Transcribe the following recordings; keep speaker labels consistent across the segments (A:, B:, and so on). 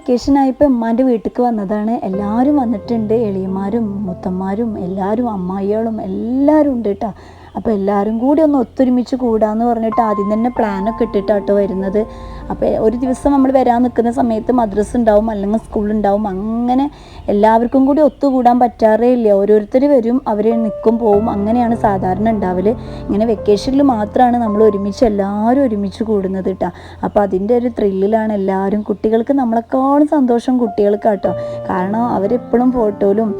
A: Vacation ആയപ്പോൾ ഉമ്മാന്റെ വീട്ടിലേക്ക് വന്നതാണ്. എല്ലാവരും വന്നിട്ടുണ്ട്. എളിയന്മാരും മുത്തന്മാരും എല്ലാവരും അമ്മായികളും എല്ലാവരും ഉണ്ട് കേട്ടോ അപ്പോൾ എല്ലാവരും കൂടി ഒന്ന് ഒത്തൊരുമിച്ച് കൂടാന്ന് പറഞ്ഞിട്ട് ആദ്യം തന്നെ പ്ലാനൊക്കെ ഇട്ടിട്ടാട്ടോ വരുന്നത്. അപ്പോൾ ഒരു ദിവസം നമ്മൾ വരാൻ നിൽക്കുന്ന സമയത്ത് മദ്രസ ഉണ്ടാവും അല്ലെങ്കിൽ സ്കൂളുണ്ടാവും അങ്ങനെ എല്ലാവർക്കും കൂടി ഒത്തുകൂടാൻ പറ്റാറേ ഇല്ല. ഓരോരുത്തർ വരും അവർ നിൽക്കും പോവും അങ്ങനെയാണ് സാധാരണ ഉണ്ടാവൽ ഇങ്ങനെ വെക്കേഷനിൽ മാത്രമാണ് നമ്മൾ ഒരുമിച്ച് എല്ലാവരും ഒരുമിച്ച് കൂടുന്നത് കേട്ടോ അപ്പോൾ അതിന്റെ ഒരു ത്രില്ലിലാണ് എല്ലാവരും കുട്ടികൾക്ക് നമ്മളെക്കാളും സന്തോഷം കുട്ടികൾക്ക് കേട്ടോ കാരണം അവരെപ്പോഴും ഫോട്ടോയിലും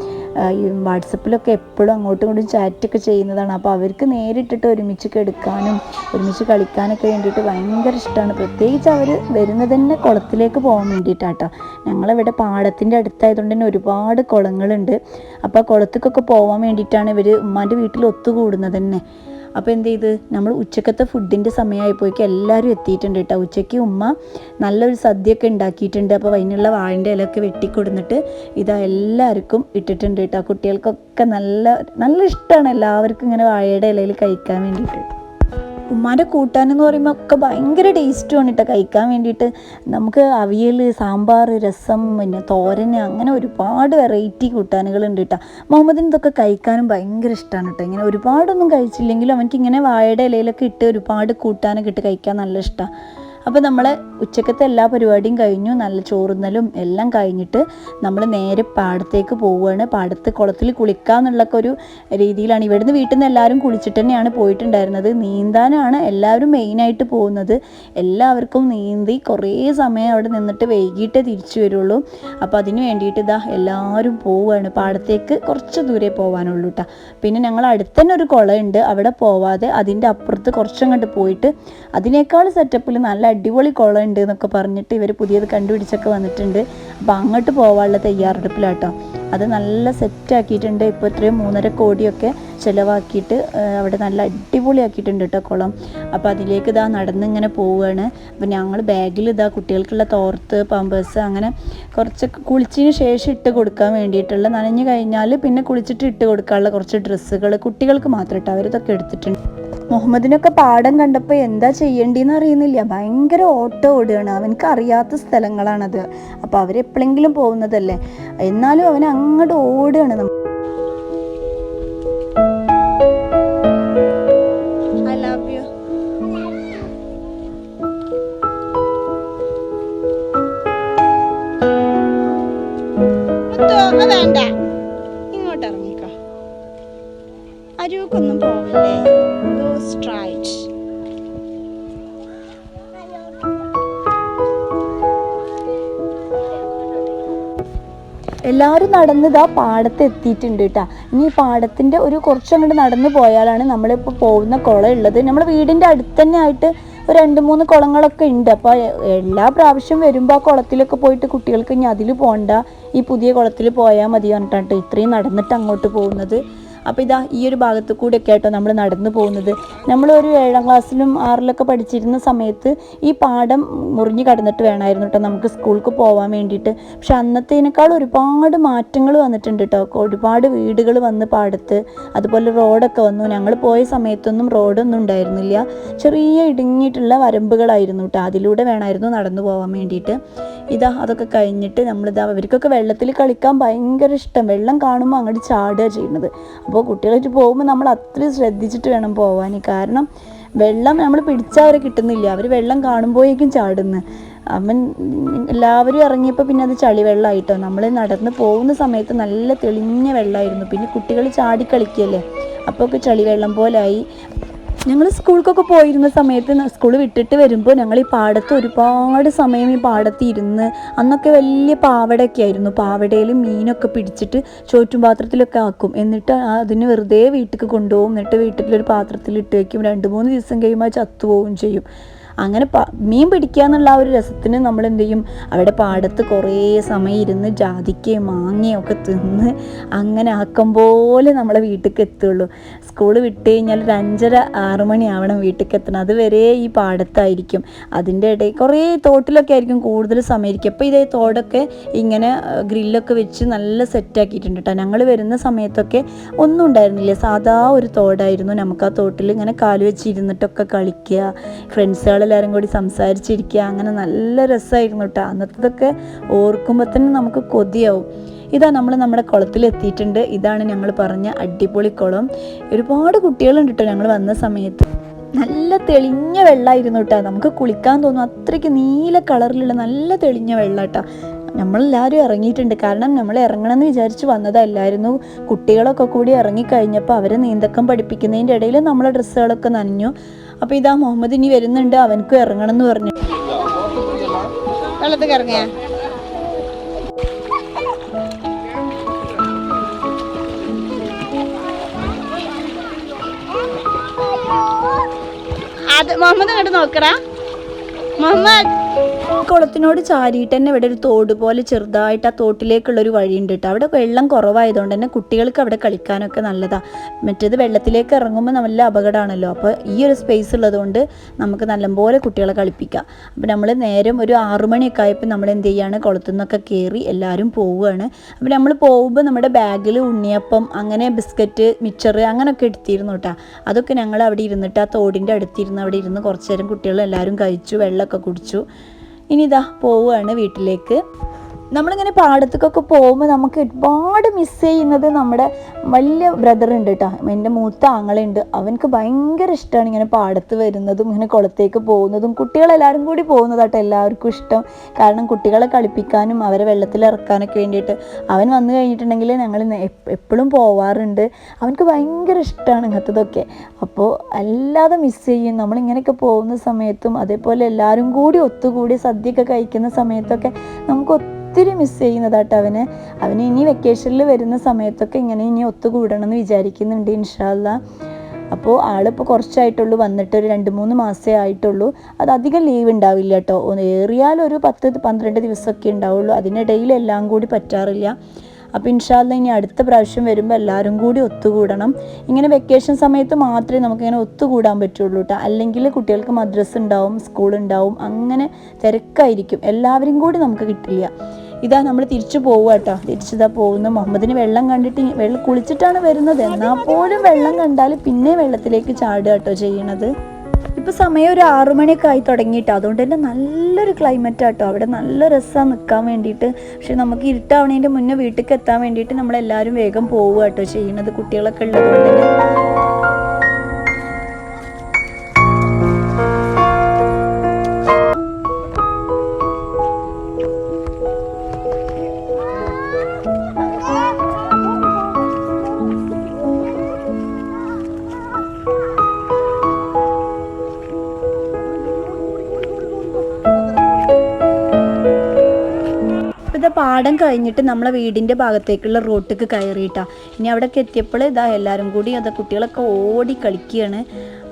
A: വാട്സപ്പിലൊക്കെ എപ്പോഴും അങ്ങോട്ടും ഇങ്ങോട്ടും ചാറ്റൊക്കെ ചെയ്യുന്നതാണ്. അപ്പോൾ അവർക്ക് നേരിട്ടിട്ട് ഒരുമിച്ച് എടുക്കാനും ഒരുമിച്ച് കളിക്കാനൊക്കെ വേണ്ടിയിട്ട് ഭയങ്കര ഇഷ്ടമാണ് പ്രത്യേകിച്ച് അവർ വരുന്നത് തന്നെ കുളത്തിലേക്ക് പോകാൻ വേണ്ടിയിട്ടാട്ടോ. ഞങ്ങളിവിടെ പാടത്തിന്റെ അടുത്തായതുകൊണ്ട് തന്നെ ഒരുപാട് കുളങ്ങളുണ്ട്. അപ്പോൾ ആ കുളത്തേക്കൊക്കെ പോകാൻ വേണ്ടിയിട്ടാണ് ഇവർ ഉമ്മാന്റെ വീട്ടിൽ ഒത്തുകൂടുന്നത് തന്നെ. അപ്പോൾ എന്ത് ചെയ്ത്? നമ്മൾ ഉച്ചക്കത്തെ ഫുഡിന്റെ സമയമായപ്പോഴേക്കും എല്ലാവരും എത്തിയിട്ടുണ്ട് കേട്ടോ. ഉച്ചയ്ക്ക് ഉമ്മ നല്ലൊരു സദ്യയൊക്കെ ഉണ്ടാക്കിയിട്ടുണ്ട്. അപ്പോൾ അതിനുള്ള വാഴിന്റെ ഇലയൊക്കെ വെട്ടിക്കൊടുന്നിട്ട് ഇതാ എല്ലാവർക്കും ഇട്ടിട്ടുണ്ട് കേട്ടോ. കുട്ടികൾക്കൊക്കെ നല്ല നല്ല ഇഷ്ടമാണ് എല്ലാവർക്കും ഇങ്ങനെ വാഴയുടെ ഇലയിൽ കഴിക്കാൻ വേണ്ടിയിട്ട്. ഉമ്മാന്റെ കൂട്ടാനെന്ന് പറയുമ്പോൾ ഒക്കെ ഭയങ്കര ടേസ്റ്റുമാണ് കേട്ടോ കഴിക്കാൻ വേണ്ടിയിട്ട്. നമുക്ക് അവിയൽ സാമ്പാർ രസം പിന്നെ തോരൻ അങ്ങനെ ഒരുപാട് വെറൈറ്റി കൂട്ടാനുകളുണ്ട് കേട്ടോ മുഹമ്മദിന് ഇതൊക്കെ കഴിക്കാനും ഭയങ്കര ഇഷ്ടമാണ് കേട്ടോ ഇങ്ങനെ ഒരുപാടൊന്നും കഴിച്ചില്ലെങ്കിലും അവനക്ക് ഇങ്ങനെ വാഴയുടെ ഇലയിലൊക്കെ ഇട്ട് ഒരുപാട് കൂട്ടാനൊക്കെ ഇട്ട് കഴിക്കാൻ നല്ല ഇഷ്ടമാണ് അപ്പോൾ നമ്മൾ ഉച്ചക്കത്തെ എല്ലാ പരിപാടിയും കഴിഞ്ഞു. നല്ല ചോറുന്നലും എല്ലാം കഴിഞ്ഞിട്ട് നമ്മൾ നേരെ പാടത്തേക്ക് പോവുകയാണ് പാടത്ത് കുളത്തിൽ കുളിക്കാന്നുള്ളൊക്കെ ഒരു രീതിയിലാണ്. ഇവിടുന്ന് വീട്ടിൽ നിന്ന് എല്ലാവരും കുളിച്ചിട്ട് തന്നെയാണ് പോയിട്ടുണ്ടായിരുന്നത്. നീന്താനാണ് എല്ലാവരും മെയിനായിട്ട് പോകുന്നത്. എല്ലാവർക്കും നീന്തി കുറേ സമയം അവിടെ നിന്നിട്ട് വൈകിട്ടേ തിരിച്ചു വരുള്ളൂ. അപ്പോൾ അതിന് വേണ്ടിയിട്ട് ഇതാ എല്ലാവരും പോവുകയാണ് പാടത്തേക്ക് കുറച്ച് ദൂരെ പോകാനുള്ളൂ കേട്ടോ പിന്നെ ഞങ്ങൾ അടുത്തന്നെ ഒരു കുളമുണ്ട്. അവിടെ പോവാതെ അതിന്റെ അപ്പുറത്ത് കുറച്ചങ്ങോട്ട് പോയിട്ട് അതിനേക്കാൾ സെറ്റപ്പിൽ നല്ല അടിപൊളി കുളം ഉണ്ട് എന്നൊക്കെ പറഞ്ഞിട്ട് ഇവർ പുതിയത് കണ്ടുപിടിച്ചൊക്കെ വന്നിട്ടുണ്ട്. അപ്പോൾ അങ്ങോട്ട് പോകാനുള്ള തയ്യാറെടുപ്പിലാട്ടോ. അത് നല്ല സെറ്റാക്കിയിട്ടുണ്ട് ഇപ്പോൾ ഇത്രയും മൂന്നര കോടിയൊക്കെ ചിലവാക്കിയിട്ട് അവിടെ നല്ല അടിപൊളിയാക്കിയിട്ടുണ്ട് കേട്ടോ കുളം. അപ്പോൾ അതിലേക്ക് ഇതാ നടന്നിങ്ങനെ പോവുകയാണ് അപ്പോൾ ഞങ്ങൾ ബാഗിൽ ഇതാ കുട്ടികൾക്കുള്ള തോർത്ത് പമ്പേഴ്സ് അങ്ങനെ കുറച്ച് കുളിച്ചതിന് ശേഷം ഇട്ട് കൊടുക്കാൻ വേണ്ടിയിട്ടുള്ള നനഞ്ഞു കഴിഞ്ഞാൽ പിന്നെ കുളിച്ചിട്ട് ഇട്ട് കൊടുക്കാനുള്ള കുറച്ച് ഡ്രസ്സുകൾ കുട്ടികൾക്ക് മാത്രം കേട്ടോ അവരിതൊക്കെ എടുത്തിട്ടുണ്ട്. മുഹമ്മദിനൊക്കെ പാടം കണ്ടപ്പോൾ എന്താ ചെയ്യേണ്ടിയെന്ന് അറിയുന്നില്ല. ഭയങ്കര ഓട്ടോ ഓടുകയാണ്. അവനക്ക് അറിയാത്ത സ്ഥലങ്ങളാണത്. അപ്പോൾ അവരെപ്പോഴെങ്കിലും പോകുന്നതല്ലേ? എന്നാലും അവൻ അങ്ങോട്ട് ഓടുകയാണ്. നമ്മ- എല്ലാവരും നടന്നിതാ പാടത്ത് എത്തിയിട്ടുണ്ട് കേട്ടോ ഇനി ഈ പാടത്തിന്റെ ഒരു കുറച്ചങ്ങോട്ട് നടന്നു പോയാലാണ് നമ്മളിപ്പോൾ പോകുന്ന കുളം ഉള്ളത്. നമ്മുടെ വീടിന്റെ അടുത്ത് തന്നെ ആയിട്ട് ഒരു രണ്ട് മൂന്ന് കുളങ്ങളൊക്കെ ഉണ്ട്. അപ്പോൾ എല്ലാ പ്രാവശ്യം വരുമ്പോൾ ആ കുളത്തിലൊക്കെ പോയിട്ട് കുട്ടികൾക്ക് ഇനി അതിൽ പോകണ്ട ഈ പുതിയ കുളത്തിൽ പോയാൽ മതി പറഞ്ഞിട്ടാണ് ഇത്രയും നടന്നിട്ട് അങ്ങോട്ട് പോകുന്നത്. അപ്പോൾ ഇതാ ഈ ഒരു ഭാഗത്ത് കൂടെയൊക്കെ ആയിട്ടോ നമ്മൾ നടന്നു പോകുന്നത്. നമ്മളൊരു ഏഴാം ക്ലാസ്സിലും ആറിലൊക്കെ പഠിച്ചിരുന്ന സമയത്ത് ഈ പാടം മുറിഞ്ഞു കടന്നിട്ട് വേണമായിരുന്നു കേട്ടോ നമുക്ക് സ്കൂൾക്ക് പോകാൻ വേണ്ടിയിട്ട്. പക്ഷെ അന്നത്തേനേക്കാൾ ഒരുപാട് മാറ്റങ്ങൾ വന്നിട്ടുണ്ട് കേട്ടോ ഒരുപാട് വീടുകൾ വന്ന് പാടത്ത് അതുപോലെ റോഡൊക്കെ വന്നു. ഞങ്ങൾ പോയ സമയത്തൊന്നും റോഡൊന്നും ഉണ്ടായിരുന്നില്ല. ചെറിയ ഇടുങ്ങിയിട്ടുള്ള വരമ്പുകളായിരുന്നു കേട്ടോ അതിലൂടെ വേണമായിരുന്നു നടന്നു പോകാൻ വേണ്ടിയിട്ട്. ഇതാ അതൊക്കെ കഴിഞ്ഞിട്ട് നമ്മളിതാ അവർക്കൊക്കെ വെള്ളത്തിൽ കളിക്കാൻ ഭയങ്കര ഇഷ്ടം. വെള്ളം കാണുമ്പോൾ അങ്ങോട്ട് ചാടുക ചെയ്യുന്നത്. അപ്പോൾ കുട്ടികളായിട്ട് പോകുമ്പോൾ നമ്മൾ അത്രയും ശ്രദ്ധിച്ചിട്ട് വേണം പോകാൻ കാരണം വെള്ളം നമ്മൾ പിടിച്ചാൽ അവരെ കിട്ടുന്നില്ല. അവർ വെള്ളം കാണുമ്പോഴേക്കും ചാടുന്നു. അവൻ എല്ലാവരും ഇറങ്ങിയപ്പോൾ പിന്നെ അത് ചളി വെള്ളമായിട്ടോ നമ്മൾ നടന്ന് പോകുന്ന സമയത്ത് നല്ല തെളിഞ്ഞ വെള്ളമായിരുന്നു. പിന്നെ കുട്ടികൾ ചാടി കളിക്കുകയല്ലേ? അപ്പോൾ ഒക്കെ ചളി വെള്ളം പോലായി. ഞങ്ങൾ സ്കൂൾക്കൊക്കെ പോയിരുന്ന സമയത്ത് സ്കൂൾ വിട്ടിട്ട് വരുമ്പോൾ ഞങ്ങൾ ഈ പാടത്ത് ഒരുപാട് സമയം ഈ പാടത്ത് ഇരുന്ന് അന്നൊക്കെ വലിയ പാവടയൊക്കെ ആയിരുന്നു. പാവടയിൽ മീനൊക്കെ പിടിച്ചിട്ട് ചോറ്റും പാത്രത്തിലൊക്കെ ആക്കും. എന്നിട്ട് അതിന് വെറുതെ വീട്ടിൽ കൊണ്ടുപോകും. എന്നിട്ട് വീട്ടിലൊരു പാത്രത്തിൽ ഇട്ട് വയ്ക്കും രണ്ട് മൂന്ന് ദിവസം കഴിയുമ്പോൾ ചത്തുപോവുകയും ചെയ്യും. അങ്ങനെ മീൻ പിടിക്കുക എന്നുള്ള ആ ഒരു രസത്തിന് നമ്മൾ എന്ത് ചെയ്യും? അവിടെ പാടത്ത് കുറേ സമയം ഇരുന്ന് ജാതിക്കയും മാങ്ങയും ഒക്കെ തിന്ന് അങ്ങനെ ആക്കം പോലെ നമ്മളെ വീട്ടിലേക്ക് എത്തുള്ളൂ. സ്കൂൾ വിട്ട് കഴിഞ്ഞാൽ ഒരു അഞ്ചര ആറ് മണി ആവണം വീട്ടിലേക്ക് എത്തണം അതുവരെ ഈ പാടത്തായിരിക്കും. അതിന്റെ ഇടയിൽ കുറേ തോട്ടിലൊക്കെ ആയിരിക്കും കൂടുതൽ സമയം ഇരിക്കും അപ്പോൾ ഇതേ തോടൊക്കെ ഇങ്ങനെ ഗ്രില്ലൊക്കെ വെച്ച് നല്ല സെറ്റാക്കിയിട്ടുണ്ട് കേട്ടോ. ഞങ്ങൾ വരുന്ന സമയത്തൊക്കെ ഒന്നും ഉണ്ടായിരുന്നില്ല. സാധാ ഒരു തോടായിരുന്നു. നമുക്ക് ആ തോട്ടിൽ ഇങ്ങനെ കാൽ വെച്ച് ഇരുന്നിട്ടൊക്കെ കളിക്കുക ഫ്രണ്ട്സുകളെല്ലാം എല്ലാവരും കൂടി സംസാരിച്ചിരിക്കുക. അങ്ങനെ നല്ല രസമായിരുന്നു കേട്ടോ അന്നത്തതൊക്കെ ഓർക്കുമ്പോൾ തന്നെ നമുക്ക് കൊതിയാവും. ഇതാ നമ്മൾ നമ്മുടെ കുളത്തിൽ എത്തിയിട്ടുണ്ട് ഇതാണ് ഞങ്ങൾ പറഞ്ഞ അടിപൊളി കുളം. ഒരുപാട് കുട്ടികളുണ്ട് കേട്ടോ ഞങ്ങൾ വന്ന സമയത്ത്. നല്ല തെളിഞ്ഞ വെള്ളമായിരുന്നു കേട്ടോ നമുക്ക് കുളിക്കാൻ തോന്നും. അത്രയ്ക്ക് നീല കളറിലുള്ള നല്ല തെളിഞ്ഞ വെള്ളം കേട്ടോ നമ്മളെല്ലാവരും ഇറങ്ങിയിട്ടുണ്ട്. കാരണം നമ്മൾ ഇറങ്ങണമെന്ന് വിചാരിച്ച് വന്നതല്ലായിരുന്നു. കുട്ടികളൊക്കെ കൂടി ഇറങ്ങിക്കഴിഞ്ഞപ്പോൾ അവരെ നീന്തക്കം പഠിപ്പിക്കുന്നതിന്റെ ഇടയിൽ നമ്മളെ ഡ്രസ്സുകളൊക്കെ നനഞ്ഞു. അപ്പോൾ ഇതാ മുഹമ്മദ് ഇനി വരുന്നുണ്ട്. അവനക്കും ഇറങ്ങണം എന്ന് പറഞ്ഞു.
B: അത് മുഹമ്മദ് അങ്ങോട്ട് നോക്കടാ. മുഹമ്മദ്.
A: കുളത്തിനോട് ചാരിയിട്ട് തന്നെ ഇവിടെ ഒരു തോട് പോലെ ചെറുതായിട്ട് ആ തോട്ടിലേക്കുള്ള ഒരു വഴിയുണ്ട് കേട്ടോ അവിടെ വെള്ളം കുറവായതുകൊണ്ട് തന്നെ കുട്ടികൾക്ക് അവിടെ കളിക്കാനൊക്കെ നല്ലതാണ് മറ്റേത് വെള്ളത്തിലേക്ക് ഇറങ്ങുമ്പോൾ നല്ല അപകടമാണല്ലോ. അപ്പോൾ ഈ ഒരു സ്പേസ് ഉള്ളതുകൊണ്ട് നമുക്ക് നല്ലപോലെ കുട്ടികളെ കളിപ്പിക്കാം. അപ്പോൾ നമ്മൾ നേരം ഒരു ആറു മണിയൊക്കെ ആയപ്പോൾ നമ്മൾ എന്ത് ചെയ്യാണ്? കുളത്തു നിന്നൊക്കെ കയറി എല്ലാവരും പോവുകയാണ്. അപ്പോൾ നമ്മൾ പോകുമ്പോൾ നമ്മുടെ ബാഗിൽ ഉണ്ണിയപ്പം അങ്ങനെ ബിസ്ക്കറ്റ് മിച്ചർ അങ്ങനെയൊക്കെ എടുത്തിരുന്നു കേട്ടോ അതൊക്കെ ഞങ്ങൾ അവിടെ ഇരുന്നിട്ട് ആ തോടിന്റെ അടുത്തിരുന്ന് അവിടെ ഇരുന്ന് കുറച്ച് നേരം കുട്ടികൾ എല്ലാവരും കഴിച്ചു വെള്ളമൊക്കെ കുടിച്ചു. ഇനി ഇതാ പോവുകയാണ് വീട്ടിലേക്ക്. നമ്മളിങ്ങനെ പാടത്തേക്കൊക്കെ പോകുമ്പോൾ നമുക്ക് ഒരുപാട് മിസ് ചെയ്യുന്നത് നമ്മുടെ വലിയ ബ്രദർ ഉണ്ട് കേട്ടോ എന്റെ മൂത്ത ആങ്ങളുണ്ട് അവനക്ക് ഭയങ്കര ഇഷ്ടമാണ് ഇങ്ങനെ പാടത്ത് വരുന്നതും ഇങ്ങനെ കുളത്തേക്ക് പോകുന്നതും. കുട്ടികളെല്ലാവരും കൂടി പോകുന്നതാട്ടോ എല്ലാവർക്കും ഇഷ്ടം. കാരണം കുട്ടികളെ കളിപ്പിക്കാനും അവരെ വെള്ളത്തിൽ ഇറക്കാനൊക്കെ വേണ്ടിയിട്ട് അവൻ വന്നു കഴിഞ്ഞിട്ടുണ്ടെങ്കിൽ ഞങ്ങൾ എപ്പോഴും പോവാറുണ്ട്. അവനക്ക് ഭയങ്കര ഇഷ്ടമാണ് ഇങ്ങനത്തതൊക്കെ. അപ്പോൾ അല്ലാതെ മിസ് ചെയ്യും. നമ്മളിങ്ങനെയൊക്കെ പോകുന്ന സമയത്തും അതേപോലെ എല്ലാവരും കൂടി ഒത്തുകൂടി സദ്യയൊക്കെ കഴിക്കുന്ന സമയത്തൊക്കെ നമുക്ക് ഒത്തിരി മിസ് ചെയ്യുന്നതാട്ടോ അവന്. അവന് ഇനി വെക്കേഷനിൽ വരുന്ന സമയത്തൊക്കെ ഇങ്ങനെ ഇനി ഒത്തുകൂടണം എന്ന് വിചാരിക്കുന്നുണ്ട് ഇൻഷാല്ല അപ്പോൾ ആളിപ്പോൾ കുറച്ചായിട്ടുള്ളൂ വന്നിട്ട് ഒരു രണ്ട് മൂന്ന് മാസമേ ആയിട്ടുള്ളൂ. അത് അധികം ലീവ് ഉണ്ടാവില്ല കേട്ടോ ഏറിയാൽ ഒരു പത്ത് പന്ത്രണ്ട് ദിവസമൊക്കെ ഉണ്ടാവുള്ളൂ. അതിനിടയിൽ എല്ലാം കൂടി പറ്റാറില്ല. അപ്പോൾ ഇൻഷാല്ല ഇനി അടുത്ത പ്രാവശ്യം വരുമ്പോൾ എല്ലാവരും കൂടി ഒത്തുകൂടണം. ഇങ്ങനെ വെക്കേഷൻ സമയത്ത് മാത്രമേ നമുക്കിങ്ങനെ ഒത്തുകൂടാൻ പറ്റുള്ളൂ കേട്ടോ അല്ലെങ്കിൽ കുട്ടികൾക്ക് മദ്രസ് ഉണ്ടാവും സ്കൂൾ ഉണ്ടാവും അങ്ങനെ തിരക്കായിരിക്കും. എല്ലാവരും കൂടി നമുക്ക് കിട്ടില്ല. ഇതാ നമ്മൾ തിരിച്ചു പോവുക കേട്ടോ തിരിച്ചിതാ പോകുന്നു. മുഹമ്മദിന് വെള്ളം കണ്ടിട്ട് വെള്ളം കുളിച്ചിട്ടാണ് വരുന്നത്. എന്നാൽ പോലും വെള്ളം കണ്ടാൽ പിന്നെ വെള്ളത്തിലേക്ക് ചാടുക കേട്ടോ ചെയ്യണത്. ഇപ്പൊ സമയം ഒരു ആറു മണിയൊക്കെ ആയി തുടങ്ങിയിട്ട്. അതുകൊണ്ട് തന്നെ നല്ലൊരു ക്ലൈമറ്റ് ആട്ടോ. അവിടെ നല്ല രസമാണ് നിൽക്കാൻ വേണ്ടിയിട്ട്. പക്ഷെ നമുക്ക് ഇരുട്ടാവണേന്റെ മുന്നേ വീട്ടിലേക്ക് എത്താൻ വേണ്ടിയിട്ട് നമ്മളെല്ലാവരും വേഗം പോവുക കേട്ടോ ചെയ്യണത് കുട്ടികളൊക്കെ ഉള്ളതുകൊണ്ട് തന്നെ. പാടം കഴിഞ്ഞിട്ട് നമ്മളെ വീടിന്റെ ഭാഗത്തേക്കുള്ള റോട്ടിക്ക് കയറിയിട്ടാ. ഇനി അവിടെ എത്തിയപ്പോൾ ഇതാ എല്ലാവരും കൂടി അത് കുട്ടികളൊക്കെ ഓടി കളിക്കുകയാണ്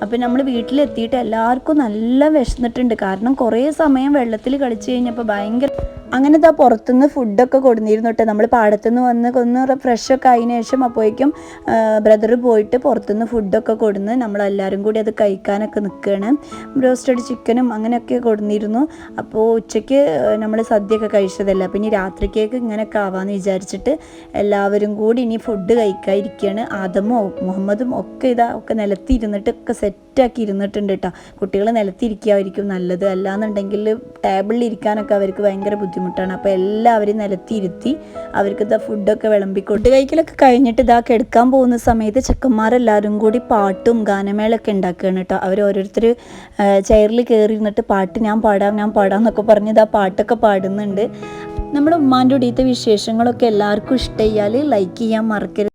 A: അപ്പോൾ നമ്മൾ വീട്ടിലെത്തിയിട്ട് എല്ലാവർക്കും നല്ല വിശന്നിട്ടുണ്ട്. കാരണം കുറേ സമയം വെള്ളത്തിൽ കളിച്ചു കഴിഞ്ഞപ്പോൾ ഭയങ്കര അങ്ങനെ ഇതാ പുറത്തുനിന്ന് ഫുഡൊക്കെ കൊടുന്നിരുന്നു കേട്ടോ നമ്മൾ പാടത്തുനിന്ന് വന്ന് ഒന്ന് ഫ്രഷൊക്കെ ആയതിനു ശേഷം അപ്പോഴേക്കും ബ്രദർ പോയിട്ട് പുറത്തുനിന്ന് ഫുഡൊക്കെ കൊടുന്ന് നമ്മളെല്ലാവരും കൂടി അത് കഴിക്കാനൊക്കെ നിൽക്കുകയാണ് ബ്രോസ്റ്റഡ് ചിക്കനും അങ്ങനെയൊക്കെ കൊടുന്നിരുന്നു. അപ്പോൾ ഉച്ചയ്ക്ക് നമ്മൾ സദ്യയൊക്കെ കഴിച്ചതല്ല. പിന്നെ രാത്രിക്കേക്ക് ഇങ്ങനെയൊക്കെ ആവാമെന്ന് വിചാരിച്ചിട്ട് എല്ലാവരും കൂടി ഇനി ഫുഡ് കഴിക്കാതിരിക്കുകയാണ് ആദമോ മുഹമ്മദും ഒക്കെ ഇതാ ഒക്കെ നിലത്തിരുന്നിട്ട് ഒക്കെ സെറ്റാക്കി ഇരുന്നിട്ടുണ്ട് കേട്ടോ കുട്ടികൾ നിലത്തിരിക്കായിരിക്കും നല്ലത്. അല്ലാന്നുണ്ടെങ്കിൽ ടേബിളിൽ ഇരിക്കാനൊക്കെ അവർക്ക് ഭയങ്കര ബുദ്ധിമുട്ടാണ്. അപ്പോൾ എല്ലാവരും നിലത്തിരുത്തി അവർക്ക് ഇതാ ഫുഡൊക്കെ വിളമ്പിക്കൊണ്ട് കഴിക്കലൊക്കെ കഴിഞ്ഞിട്ട് ഇതാ കിടക്കാൻ പോകുന്ന സമയത്ത് ചെക്കന്മാരെല്ലാവരും കൂടി പാട്ടും ഗാനമേളൊക്കെ ഉണ്ടാക്കുകയാണ് കേട്ടോ. അവർ ഓരോരുത്തർ ചെയറിൽ കയറി ഇരുന്നിട്ട് പാട്ട് ഞാൻ പാടാം ഞാൻ പാടാം എന്നൊക്കെ പറഞ്ഞ് ഇതാ പാട്ടൊക്കെ പാടുന്നുണ്ട്. നമ്മുടെ ഉമ്മാന്റെ ഉടീത്തെ വിശേഷങ്ങളൊക്കെ എല്ലാവർക്കും ഇഷ്ടമായാൽ ലൈക്ക് ചെയ്യാൻ മറക്കരുത്.